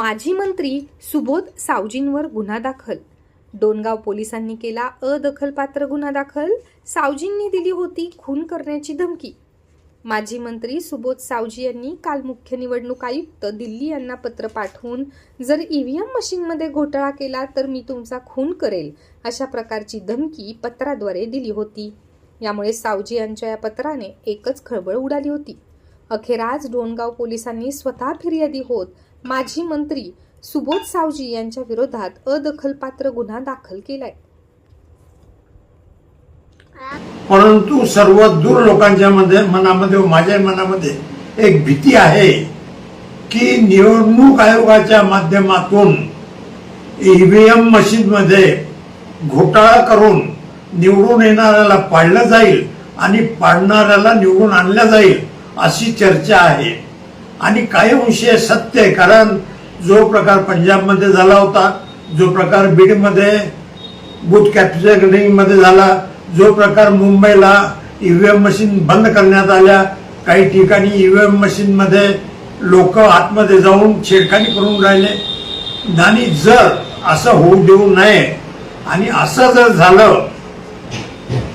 माजी मंत्री सुबोध सावजींवर गुन्हा दाखल. डोनगाव पोलिसांनी केला अदखलपात्र गुन्हा दाखल. सावजींनी दिली होती खून करण्याची धमकी. माजी मंत्री सुबोध सावजी यांनी काल मुख्य निवडणूक आयुक्त दिल्ली यांना पत्र पाठवून जर ईव्हीएम मशीनमध्ये घोटाळा केला तर मी तुमचा खून करेल अशा प्रकारची धमकी पत्राद्वारे दिली होती. यामुळे सावजी यांच्या या पत्राने एकच खळबळ उडाली होती. अखेर आज डोणगाव पोलिसांनी स्वतः फिर्यादी होत माजी मंत्री सुबोध सावजी यांच्या विरोधात अदखलपात्र गुन्हा दाखल केलाय. परंतु सर्व दूर लोकांच्या मध्ये मनामध्ये व माझ्या मनामध्ये एक भीती आहे की निवडणूक आयोगाच्या माध्यमातून ईव्हीएम मशीनमध्ये घोटाळा करून निवडून येणाऱ्याला पाडलं जाईल आणि पाडणाऱ्याला निवडून आणलं जाईल अशी चर्चा आहे. आणि काही अंशी सत्य आहे. कारण जो प्रकार पंजाबमध्ये झाला होता जो प्रकार बीडमध्ये बूथ कॅप्चरिंग झाला जो प्रकार मुंबईला ईव्हीएम मशीन बंद करण्यात आल्या काही ठिकाणी ईव्हीएम एम मशीनमध्ये लोक आतमध्ये जाऊन छेडखानी करून राहिले. आणि जर असं होऊ देऊ नये आणि असं जर झालं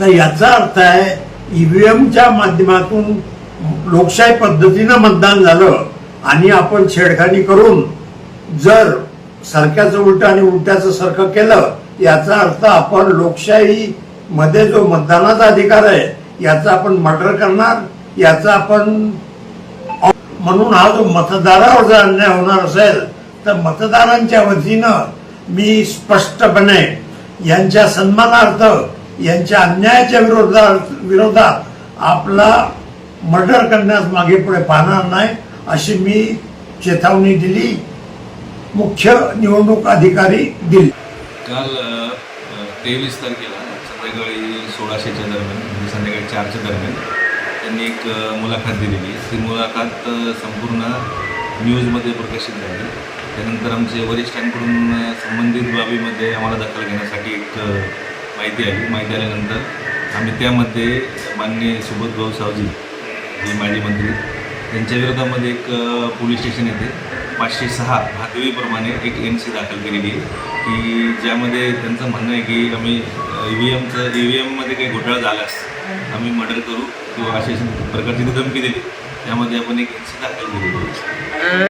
तर याचा अर्थ आहे ईव्हीएमच्या माध्यमातून लोकशाही पद्धतीनं मतदान झालं आणि आपण छेडखानी करून जर सरक्याचं उलट आणि उलट्याचं सारखं केलं याचा अर्थ आपण लोकशाही मध्ये जो मतदानाचा अधिकार आहे याचा आपण मर्डर करणार याचा आपण म्हणून हा जो मतदारावर जर अन्याय होणार असेल तर मतदारांच्या वतीनं मी स्पष्टपणे यांच्या सन्मानार्थ यांच्या अन्यायाच्या विरोधात विरोधात आपला मर्डर करण्यास मागे पुढे पाहणार नाही अशी मी चेतावणी दिली. मुख्य निवडणूक अधिकारी दिली. काल तेवीस तारखेला संध्याकाळी सोळाशेच्या दरम्यान म्हणजे संध्याकाळी चारच्या दरम्यान त्यांनी एक मुलाखत दिलेली. ती मुलाखत संपूर्ण न्यूजमध्ये प्रकाशित झाली. त्यानंतर आमचे वरिष्ठांकडून संबंधित बाबीमध्ये आम्हाला दखल घेण्यासाठी एक माहिती आली. माहिती आल्यानंतर आम्ही त्यामध्ये माननीय सुबोध भाऊ सावजी जे माजी मंत्री. त्यांच्या विरोधामध्ये एक पोलीस स्टेशन येते. पाचशे सहा भादवीप्रमाणे एक एन सी दाखल केलेली आहे. की ज्यामध्ये त्यांचं म्हणणं आहे की आम्ही ई व्ही एमचं ई व्ही एममध्ये काही घोटाळा झाल्यास आम्ही मर्डर करू किंवा अशी प्रकारची धमकी दिली त्यामध्ये आपण एक एन सी दाखल केलेली